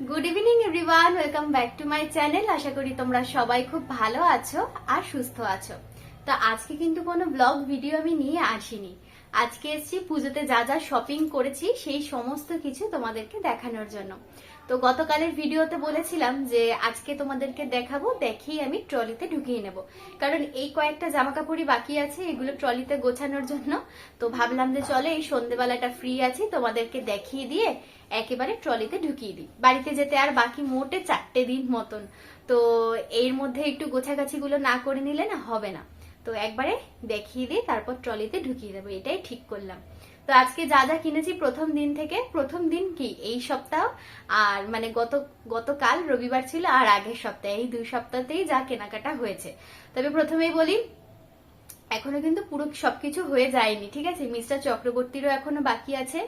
Good evening everyone welcome back to my channel আশা করি তোমরা সবাই খুব ভালো আছো আর সুস্থ আছো। তো আজকে কিন্তু কোনো ব্লগ ভিডিও আমি নিয়ে আসিনি। আজকে এসছি পুজোতে যা যা শপিং করেছি, সেই সমস্ত কিছু তোমাদেরকে দেখানোর জন্য। তো গতকালের ভিডিওতে বলেছিলাম যে আজকে তোমাদেরকে দেখাবো, দেখেই আমি ট্রলিতে ঢুকিয়ে নেব। কারণ এই কয়েকটা জামা কাপড়ই বাকি আছে, এগুলো ট্রলিতে গোছানোর জন্য। তো ভাবলাম যে চলে এই সন্ধেবেলাটা ফ্রি আছি, তোমাদেরকে দেখিয়ে দিয়ে একেবারে ট্রলিতে ঢুকিয়ে দিই। বাড়িতে যেতে আর বাকি মোটে চারটে দিন মতন। তো এর মধ্যে একটু গোছাগাছি গুলো না করে নিলে না হবে না। তো একবারে দেখিয়ে দিই তারপর ট্রলিতে ঢুকিয়ে দেবো, এটাই ঠিক করলাম। তো আজকে যা যা কিনেছি প্রথম দিন থেকে, প্রথম দিন কি? এই সপ্তাহ, আর মানে গত, গতকাল রবিবার ছিল আর আগের সপ্তাহে, এই দুই সপ্তাহতেই যা কেনাকাটা হয়েছে। তবে প্রথমেই বলি এখনও কিন্তু পুরো সবকিছু হয়ে যায়নি, ঠিক আছে? মিস্টার চক্রবর্তীরও এখনও বাকি আছে,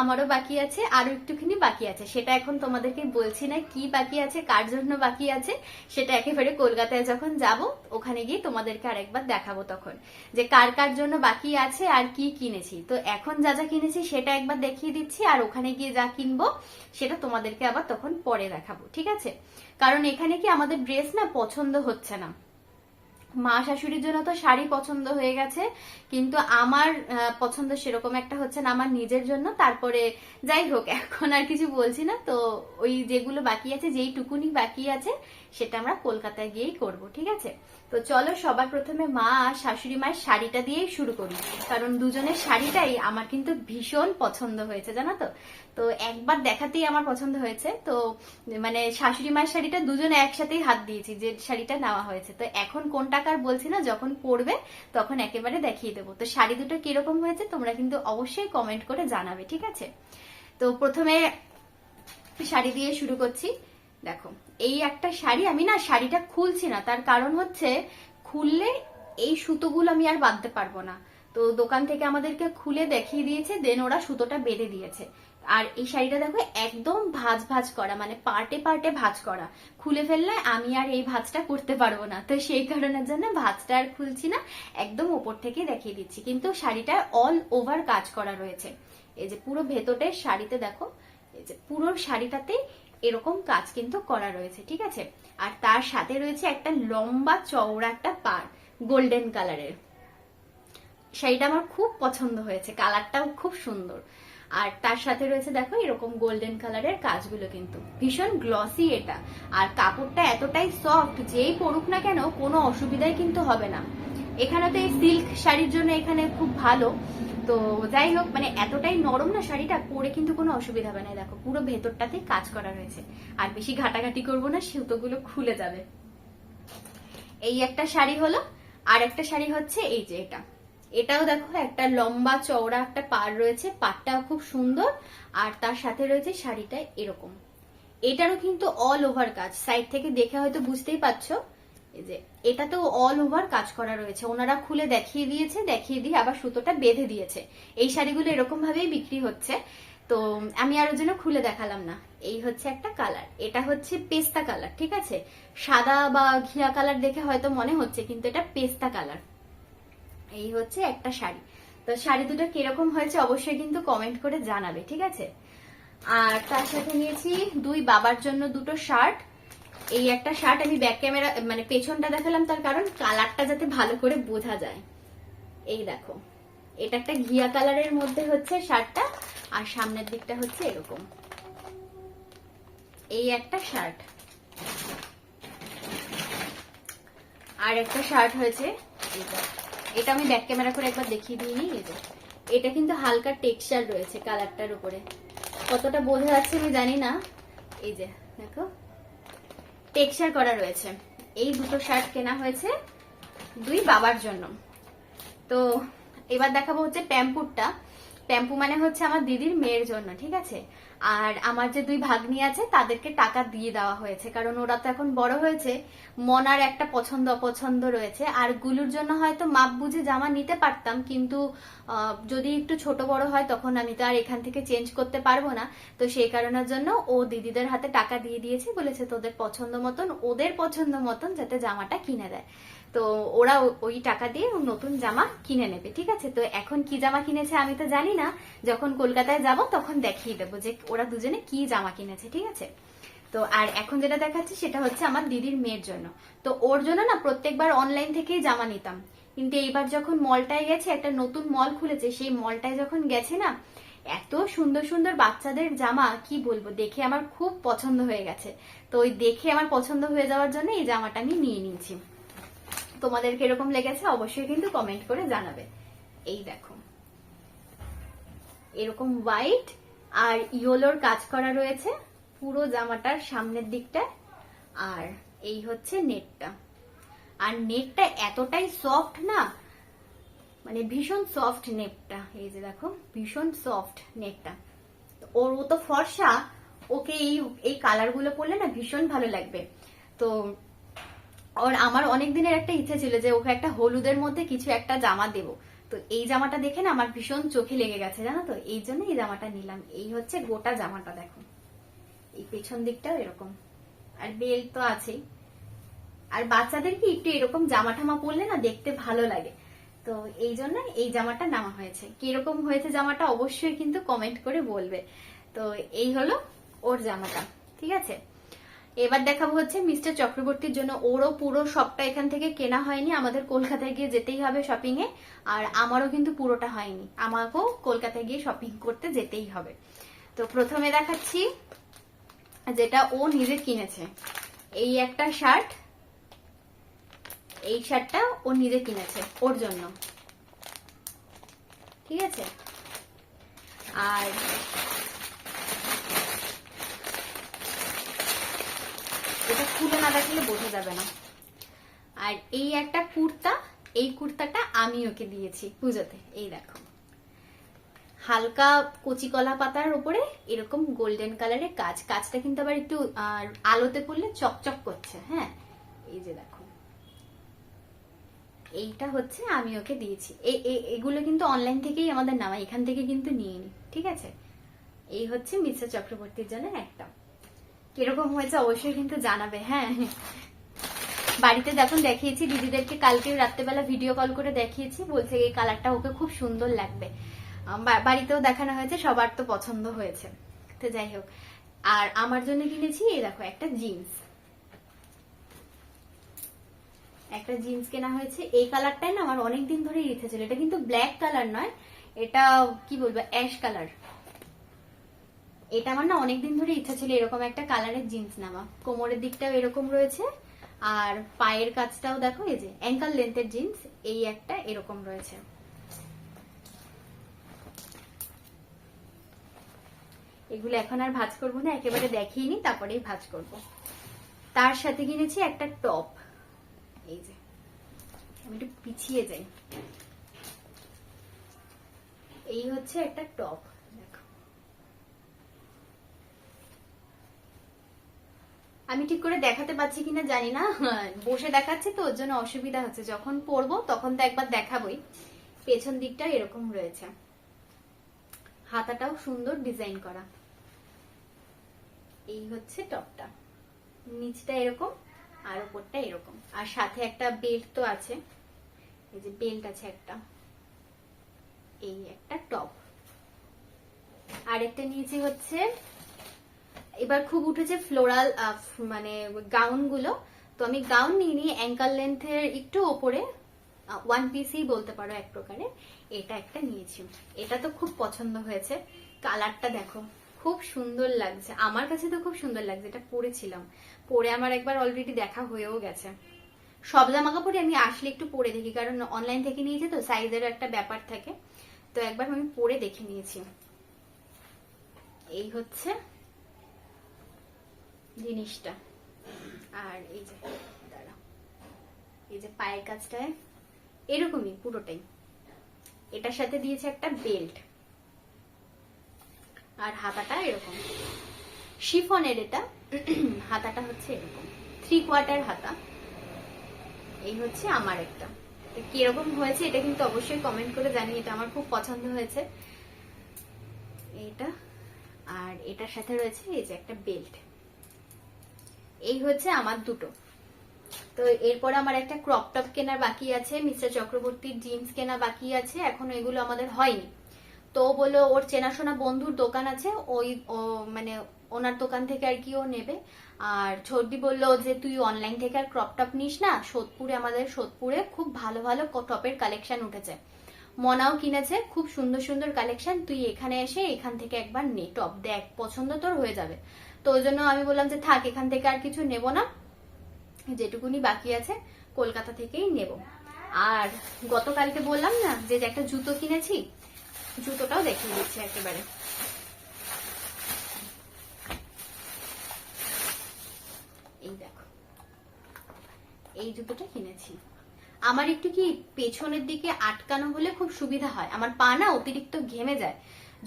আমারও বাকি আছে আরও একটুখানি বাকি আছে। সেটা এখন তোমাদেরকে বলছি না কি বাকি আছে, কার জন্য বাকি আছে, সেটা একেবারে কলকাতায় যখন যাব, ওখানে গিয়ে তোমাদেরকে আরেকবার দেখাবো তখন, যে কার কার জন্য বাকি আছে আর কি কিনেছি। তো এখন যা যা কিনেছি সেটা একবার দেখিয়ে দিচ্ছি, আর ওখানে গিয়ে যা কিনবো সেটা তোমাদেরকে আবার তখন পরে দেখাবো, ঠিক আছে? কারণ এখানে কি আমাদের ড্রেস না পছন্দ হচ্ছে না। মা শাশুড়ির জন্য তো শাড়ি পছন্দ হয়ে গেছে, কিন্তু আমার পছন্দ সেরকম একটা হচ্ছে না আমার নিজের জন্য। তারপরে যাই হোক, এখন আর কিছু বলছি না। তো ওই যেগুলো বাকি আছে যেই টুকুনি বাকি আছে সেটা আমরা কলকাতায় গিয়েই করব, ঠিক আছে? তো চলো সবার প্রথমে মা আর শাশুড়ি মায়ের শাড়িটা দিয়েই শুরু করি। কারণ দুজনের শাড়িটাই আমার কিন্তু ভীষণ পছন্দ হয়েছে, জানো তো? তো একবার দেখাতেই আমার পছন্দ হয়েছে। তো মানে শাশুড়ি মায়ের শাড়িটা দুজনে একসাথেই হাত দিয়েছি, যে শাড়িটা নেওয়া হয়েছে। তো এখন কোন টাকার বলছি না, যখন পড়বে তখন একেবারে দেখিয়ে দেবো। তো শাড়ি দুটো কীরকম হয়েছে তোমরা কিন্তু অবশ্যই কমেন্ট করে জানাবে, ঠিক আছে? তো প্রথমে শাড়ি দিয়ে শুরু করছি। দেখো, এই একটা শাড়ি আমি না শাড়িটা খুলছি না। তার কারণ হচ্ছে, খুললে এই সুতোগুলো আমি আর বাঁধতে পারব না। তো দোকান থেকে আমাদেরকে খুলে দেখিয়ে দিয়েছে দেন ওরা সুতোটা বেঁধে দিয়েছে। আর এই শাড়িটা দেখো, একদম ভাজ ভাজ করা মানে পার্টে পার্টে ভাজ করা। খুলে ফেললে আমি আর এই ভাজটা করতে পারব না। তো সেই কারণের জন্য ভাজটা আর খুলছি না, একদম ওপর থেকে দেখিয়ে দিচ্ছি। কিন্তু শাড়িটা অল ওভার কাজ করা রয়েছে। এই যে পুরো ভেতরের শাড়িতে দেখো, এই যে পুরো শাড়িটাতে এরকম কাজ কিন্তু করা রয়েছে, ঠিক আছে? আর তার সাথে রয়েছে একটা লম্বা চওড়া একটা পার গোল্ডেন কালারের শাড়িটা আমার খুব পছন্দ হয়েছে কালারটাও খুব সুন্দর। আর তার সাথে রয়েছে, দেখো, এরকম গোল্ডেন কালারের কাজগুলো কিন্তু। ভীষণ গ্লসি এটা। আর কাপড়টা এতটাই সফট যেই পরুক না কেন, কোনো অসুবিধাই কিন্তু হবে না। এখানে তো এই সিল্ক শাড়ির জন্য এখানে খুব ভালো। তো যাই হোক মানে এতটাই নরম না শাড়িটা, পরে কিন্তু কোনো অসুবিধা হবে না। দেখো, পুরো ভেতরটাতে কাজ করা রয়েছে। আর বেশি ঘাটাঘাটি করব না, সুতোগুলো খুলে যাবে। এই একটা শাড়ি হলো, আর একটা শাড়ি হচ্ছে এই যে এটা। এটাও দেখো, একটা লম্বা চওড়া একটা পার রয়েছে, পাড়টাও খুব সুন্দর, আর তার সাথে রয়েছে শাড়িটা এরকম। এটারও কিন্তু অল ওভার কাজ। সাইড থেকে দেখে হয়তো বুঝতেই পারছ এই যে, এটাতেও অল ওভার কাজ করা রয়েছে। ওনারা খুলে দেখিয়ে দিয়েছে, দেখিয়ে দিয়ে আবার সুতোটা বেঁধে দিয়েছে। এই শাড়িগুলো এরকম ভাবেই বিক্রি হচ্ছে। তো, আমি আরও যেন খুলে দেখালাম না। এই হচ্ছে একটা কালার এটা হচ্ছে পেস্তা কালার ঠিক আছে? সাদা বা ঘিয়া কালার দেখে হয়তো মনে হচ্ছে, কিন্তু এটা পেস্তা কালার এই হচ্ছে একটা শাড়ি। তো শাড়ি দুটো কীরকম হয়েছে অবশ্যই কিন্তু কমেন্ট করে জানাবে, ঠিক আছে? আর তার সাথে নিয়েছি দুই বাবার জন্য দুটো শার্ট এই একটা শার্ট আমি ব্যাক ক্যামেরা মানে পেছনটা দেখালাম তার কারণ কালারটা যাতে ভালো করে বোঝা যায়। এই দেখো, এটা একটা ঘিয়া কালারের মধ্যে হচ্ছে শার্টটা আর সামনের দিকটা হচ্ছে এরকম। এই একটা শার্ট আর একটা শার্ট হয়েছে এটা এটা আমি ব্যাক ক্যামেরা করে একবার দেখিয়ে দিইনি, এই যে। এটা কিন্তু হালকা টেক্সচার রয়েছে কালারটার উপরে। কতটা বোঝা যাচ্ছে আমি জানি না। এই যে, দেখো। টেক্সচার করা রয়েছে। এই দুটো শার্ট কেনা হয়েছে দুই বাবার জন্য। তো এবার দেখাবো হচ্ছে প্যাম্পুরটা। প্যাম্পু মানে হচ্ছে আমার দিদির মেয়ের জন্য, ঠিক আছে? আর আমার যে দুই ভাগ্নি আছে, তাদেরকে টাকা দিয়ে দেওয়া হয়েছে। কারণ ওরা তো এখন বড় হয়েছে, মনার একটা পছন্দ অপছন্দ রয়েছে। আর গুলুর জন্য হয়তো মাপ বুঝে জামা নিতে পারতাম, কিন্তু যদি একটু ছোট বড় হয়, তখন আমি তো আর এখান থেকে চেঞ্জ করতে পারব না। তো সেই কারণের জন্য ও দিদিদের হাতে টাকা দিয়ে দিয়েছে, বলেছে তোদের পছন্দ মতন, ওদের পছন্দ মতন যাতে জামাটা কিনে দেয়। তো ওরা ওই টাকা দিয়ে নতুন জামা কিনে নেবে, ঠিক আছে? তো এখন কি জামা কিনেছে আমি তো জানি না। যখন কলকাতায় যাব, তখন দেখিয়ে দেবো যে ওরা দুজনে কি জামা কিনেছে, ঠিক আছে? তো আর এখন যেটা দেখাচ্ছি সেটা হচ্ছে আমার দিদির মেয়ের জন্য। তো ওর জন্য না প্রত্যেকবার অনলাইন থেকেই জামা নিতাম। কিন্তু এইবার যখন মলটায় গেছে, একটা নতুন মল খুলেছে, সেই মলটায় যখন গেছে না, এত সুন্দর সুন্দর বাচ্চাদের জামা, কি বলব, দেখে আমার খুব পছন্দ হয়ে গেছে। তো ওই দেখে আমার পছন্দ হয়ে যাওয়ার জন্য এই জামাটা আমি নিয়ে নিয়েছি। তোমাদের কীরকম লেগেছে অবশ্যই কিন্তু কমেন্ট করে জানাবে। এই দেখো। এরকম হোয়াইট আর ইয়োলোর কাজ করা রয়েছে পুরো জামাটার সামনের দিকটা আর এই হচ্ছে নেটটা। আর নেটটা এতটাই সফট না মানে ভীষণ সফট নেটটা। এই যে দেখো, ভীষণ সফট নেটটা। ওর ও তো ফর্সা, ওকে এই এই কালারগুলো পরলে না ভীষণ ভালো লাগবে। তো ওর, আমার অনেক দিনের একটা ইচ্ছে ছিল যে ওকে একটা হলুদের মধ্যে কিছু একটা জামা দেবো। তো এই জামাটা দেখে না আমার ভীষণ চোখে লেগে গেছে, জানো তো? এই জন্য এই জামাটা নিলাম। এই হচ্ছে গোটা জামাটা, দেখো। এই পেছন দিকটাও এরকম। আর বেল তো আছেই। আর বাচ্চাদের কি একটু এরকম জামা ঠামা পরলে না দেখতে ভালো লাগে? তো এই জন্য এই জামাটা নামা হয়েছে। কীরকম হয়েছে জামাটা অবশ্যই কিন্তু কমেন্ট করে বলবে। তো এই হলো ওর জামাটা, ঠিক আছে? এবার দেখাবো হচ্ছে মিস্টার চক্রবর্তীর জন্য ওরও পুরো সবটা এখান থেকে কেনা হয়নি। আমাদের কলকাতায় গিয়ে যেতেই হবে শপিং এ আর আমারও কিন্তু পুরোটা হয়নি। আমাকেও কলকাতায় গিয়ে শপিং করতে যেতেই হবে। তো প্রথমে দেখাচ্ছি যেটা ও নিজে কিনেছে। এই একটা শার্ট এই শার্টটা ও নিজে কিনেছে ওর জন্য। ঠিক আছে? আর এটা খুলে না দেখলে বোঝা যাবে না। আর এই একটা কুর্তা, এই কুর্তাটা আমি ওকে দিয়েছি, পুজোতে। এই দেখো। হালকা কচি কলা পাতার উপরে এরকম গোল্ডেন কালারের কাজ। কাজটা কিন্তু আবার একটু আলোতে পড়লে চকচক করছে হ্যাঁ? এই যে দেখো। এইটা হচ্ছে আমি ওকে দিয়েছি। এগুলো কিন্তু অনলাইন থেকেই আমাদের নামা এখান থেকে কিন্তু নিয়ে নি, ঠিক আছে? এই হচ্ছে মিস্টার চক্রবর্তীর জন্য একটা। কীরকম হয়েছে অবশ্যই কিন্তু জানাবে হ্যাঁ। বাড়িতে যখন দেখিয়েছি, দিদিদেরকে কালকে রাত্রেবেলা ভিডিও কল করে দেখিয়েছি, বলছে এই কালারটা ওকে খুব সুন্দর লাগবে। বাড়িতেও দেখানো হয়েছে, সবার তো পছন্দ হয়েছে। তো যাই হোক, আর আমার জন্য কিনেছি, এই দেখো, একটা জিন্স একটা জিন্স কেনা হয়েছে, এই কালারটাই না আমার অনেক দিন ধরে ইচ্ছে ছিল, এটা কিন্তু ব্ল্যাক কালার নয়, এটা কি বলব অ্যাশ কালার এটা আমার না অনেকদিন ধরে ইচ্ছা ছিল এরকম একটা কালারের জিন্স নেওয়া। কোমরের দিকটাও এরকম রয়েছে, আর পায়ের কাজটাও দেখো, এই যে অ্যাঙ্কাল লেন্থের জিন্স এই একটা এরকম রয়েছে। এগুলো এখন আর ভাজ করব না, একেবারে দেখিয়ে তারপরেই ভাজ করব। তার সাথে কিনেছি একটা টপ এই যে, আমি একটু পিছিয়ে যাই। এই হচ্ছে একটা টপ দেখো আমি ঠিক করে দেখাতে পাচ্ছি কিনা জানি না। বসে দেখাচ্ছি তো, ওর জন্য অসুবিধা হচ্ছে। যখন পরবো, তখন তো একবার দেখাবই। পেছন দিকটা এরকম রয়েছে। হাতাটাও সুন্দর ডিজাইন করা। এই হচ্ছে টপটা। নিচটা এরকম, আর ওপরটা এরকম। আর সাথে একটা বেল্ট তো আছে। এই যে বেল্ট আছে একটা। এই একটা টপ। আরেকটা নিয়েছি হচ্ছে এবার খুব উঠেছে ফ্লোরাল মানে গাউনগুলো। তো আমি গাউন নিয়ে নিয়ে অ্যাঙ্কাল লেন্থের একটু ওপরে ওয়ান পিসই বলতে পারো এক প্রকারে এটা একটা নিয়েছি। এটা তো খুব পছন্দ হয়েছে। কালারটা দেখো, খুব সুন্দর লাগছে। আমার কাছে তো খুব সুন্দর লাগছে, এটা পরেছিলাম। পরে আমার একবার অলরেডি দেখা হয়েও গেছে। সব জামা কাপড়ই আমি আসলে একটু পরে দেখি, কারণ অনলাইন থেকে নিয়েছি তো সাইজেরও একটা ব্যাপার থাকে। তো একবার আমি পরে দেখে নিয়েছি। এই হচ্ছে জিনিসটা। আর এই যে, দাঁড়াও। এই যে পায়ের কাজটায় এরকমই পুরোটাই। এটার সাথে দিয়েছে একটা বেল্ট আর হাতাটা এরকম। শিফনের এটা, হাতাটা হচ্ছে এরকম। থ্রি কোয়ার্টার হাতা। এই হচ্ছে আমার একটা। কীরকম হয়েছে এটা কিন্তু অবশ্যই কমেন্ট করে জানি এটা আমার খুব পছন্দ হয়েছে। এটা আর এটার সাথে রয়েছে এই যে একটা বেল্ট এই হচ্ছে আমার দুটো। তো এরপর আমার একটা ক্রপ টপ কেনার বাকি আছে মিস্টার চক্রবর্তীর জিন্স কেনা বাকি আছে, এখনও এগুলো আমাদের হয়নি। তো বলল, ওর চেনাশোনা বন্ধুর দোকান আছে, ওই মানে ওনার দোকান থেকে আর কি ও নেবে। আর ছর্দি বলল যে, তুই অনলাইন থেকে আর ক্রপ টপ নিস না, সোদপুরে, আমাদের সোদপুরে খুব ভালো ভালো টপের কালেকশন উঠেছে। মনাও কিনেছে, খুব সুন্দর সুন্দর কালেকশন তুই এখানে এসে এখান থেকে একবার নে টপ দেখ, পছন্দ তোর হয়ে যাবে। তো ওই জন্য আমি বললাম যে থাক, এখান থেকে আর কিছু নেব না। যেটুকুনি বাকি আছে কলকাতা থেকেই নেব। আর গতকালকে বললাম না যে একটা জুতো কিনেছি, জুতোটাও দেখিয়ে দিচ্ছি একেবারে। এই দেখো, এই জুতোটা কিনেছি। আমার একটু কি পেছনের দিকে আটকানো হলে খুব সুবিধা হয়? আমার পা না অতিরিক্ত ঘেমে যায়।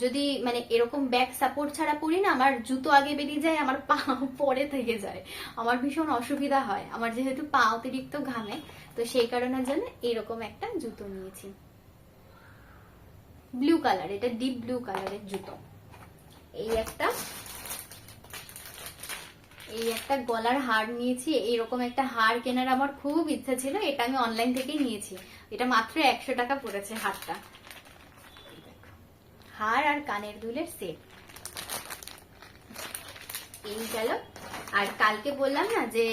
যদি মানে এরকম ব্যাক সাপোর্ট ছাড়া পরি না, আমার জুতো আগে বেরিয়ে যায়, আমার পা পরে থেকে যায়। আমার ভীষণ অসুবিধা হয়। আমার যেহেতু পা অতিরিক্ত ঘামে, তো সেই কারণের জন্য এরকম একটা জুতো নিয়েছি। ব্লু কালার এটা ডিপ ব্লু কালারের জুতো। এই একটা এই একটা গলার হার নিয়েছি। এইরকম একটা হার কেনার আমার খুব ইচ্ছা ছিল, এটা আমি অনলাইন থেকেই নিয়েছি। এটা মাত্র একশো টাকা পড়েছে হারটা। হার আর কানের দুলের সেট। এই গেল। আর কালকে বললাম না যে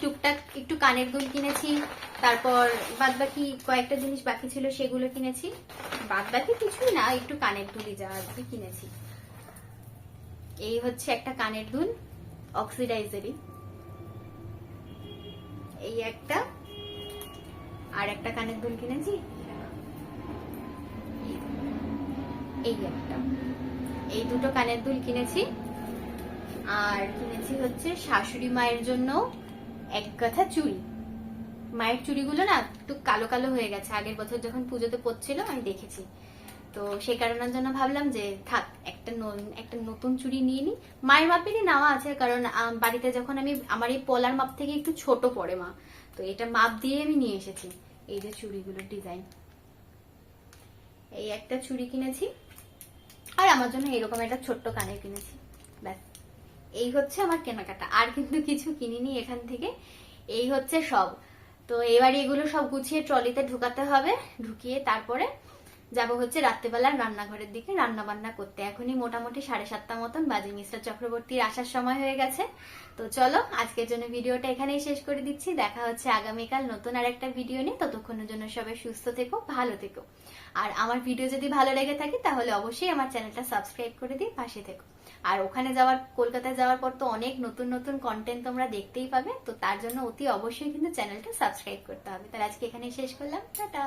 টুকটাক একটু কানের দুল কিনেছি, তারপর বাদ বাকি কয়েকটা জিনিস বাকি ছিল সেগুলো কিনেছি। বাদ বাকি কিছুই না, একটু কানের দুলই যা আর কি কিনেছি। এই হচ্ছে একটা কানের দুল, অক্সিডাইজারি। এই একটা, আর একটা কানের দুল কিনেছি। এই একটা। এই দুটো কানের দুল কিনেছি। আর কিনেছি হচ্ছে শাশুড়ি মায়ের জন্য এক কথা চুড়ি। মায়ের চুড়িগুলো না একটু কালো কালো হয়ে গেছে। আগের বছর যখন পুজোতে পড়ছিল আমি দেখেছি। তো সেই কারণের জন্য ভাবলাম যে, থাক, একটা একটা নতুন চুড়ি নিয়ে নি। মায়ের মাপেরই নেওয়া আছে, কারণ বাড়িতে যখন আমি, আমার এই পলার মাপ থেকে একটু ছোট পড়ে মা। তো এটা মাপ দিয়ে আমি নিয়ে এসেছি, এই যে চুড়িগুলোর ডিজাইন। এই একটা চুড়ি কিনেছি। আর আমার জন্য এরকম একটা ছোট্ট কানের কিনেছি। ব্যাস। এই হচ্ছে আমার কেনাকাটা। আর কিন্তু কিছু কিনিনি এখান থেকে। এই হচ্ছে সব। তো এবার এগুলো সব গুছিয়ে ট্রলিতে ঢুকাতে হবে। ঢুকিয়ে তারপরে যাব হচ্ছে রাত্রেবেলা রান্নাঘরের দিকে রান্না বান্না করতে। এখনই মোটামুটি সাড়ে সাতটা মতন বাজে। মিস্টার চক্রবর্তীর আসার সময় হয়ে গেছে। তো চলো, আজকের জন্য ভিডিওটা এখানেই শেষ করে দিচ্ছি। দেখা হচ্ছে আগামীকাল নতুন আর একটা ভিডিও নিয়ে। ততক্ষণের জন্য সবাই সুস্থ থেকো, ভালো থেকো। আর আমার ভিডিও যদি ভালো লেগে থাকে, তাহলে অবশ্যই আমার চ্যানেলটা সাবস্ক্রাইব করে দিয়ে পাশে থেকো। আর ওখানে যাওয়ার, কলকাতায় যাওয়ার পর তো অনেক নতুন নতুন কন্টেন্ট তোমরা দেখতেই পাবে। তো তার জন্য অতি অবশ্যই কিন্তু চ্যানেলটা সাবস্ক্রাইব করতে হবে। তাহলে আজকে এখানেই শেষ করলাম। টাটা!